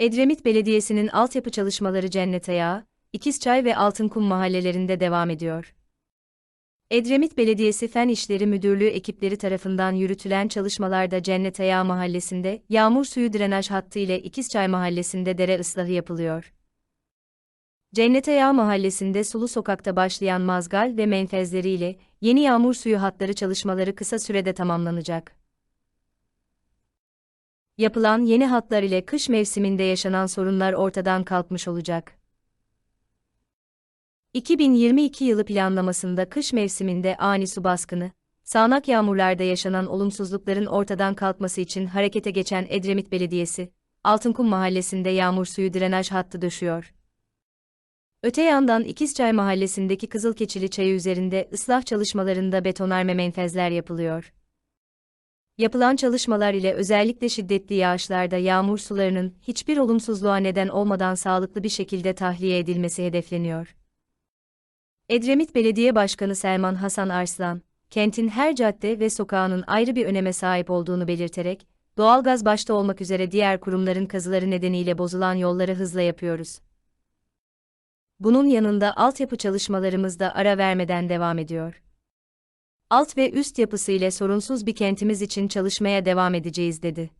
Edremit Belediyesi'nin altyapı çalışmaları Cennet Ayağı, İkizçay ve Altınkum mahallelerinde devam ediyor. Edremit Belediyesi Fen İşleri Müdürlüğü ekipleri tarafından yürütülen çalışmalarda Cennet Ayağı mahallesinde yağmur suyu drenaj hattı ile İkizçay mahallesinde dere ıslahı yapılıyor. Cennet Ayağı mahallesinde sulu sokakta başlayan mazgal ve menfezleriyle yeni yağmur suyu hatları çalışmaları kısa sürede tamamlanacak. Yapılan yeni hatlar ile kış mevsiminde yaşanan sorunlar ortadan kalkmış olacak. 2022 yılı planlamasında kış mevsiminde ani su baskını, sağanak yağmurlarda yaşanan olumsuzlukların ortadan kalkması için harekete geçen Edremit Belediyesi, Altınkum Mahallesi'nde yağmur suyu drenaj hattı döşüyor. Öte yandan İkizçay Mahallesi'ndeki Kızılkeçili Çayı üzerinde ıslah çalışmalarında betonarme menfezler yapılıyor. Yapılan çalışmalar ile özellikle şiddetli yağışlarda yağmur sularının hiçbir olumsuzluğa neden olmadan sağlıklı bir şekilde tahliye edilmesi hedefleniyor. Edremit Belediye Başkanı Selman Hasan Arslan, kentin her cadde ve sokağının ayrı bir öneme sahip olduğunu belirterek, doğalgaz başta olmak üzere diğer kurumların kazıları nedeniyle bozulan yolları hızla yapıyoruz. Bunun yanında altyapı çalışmalarımız da ara vermeden devam ediyor. Alt ve üst yapısı ile sorunsuz bir kentimiz için çalışmaya devam edeceğiz dedi.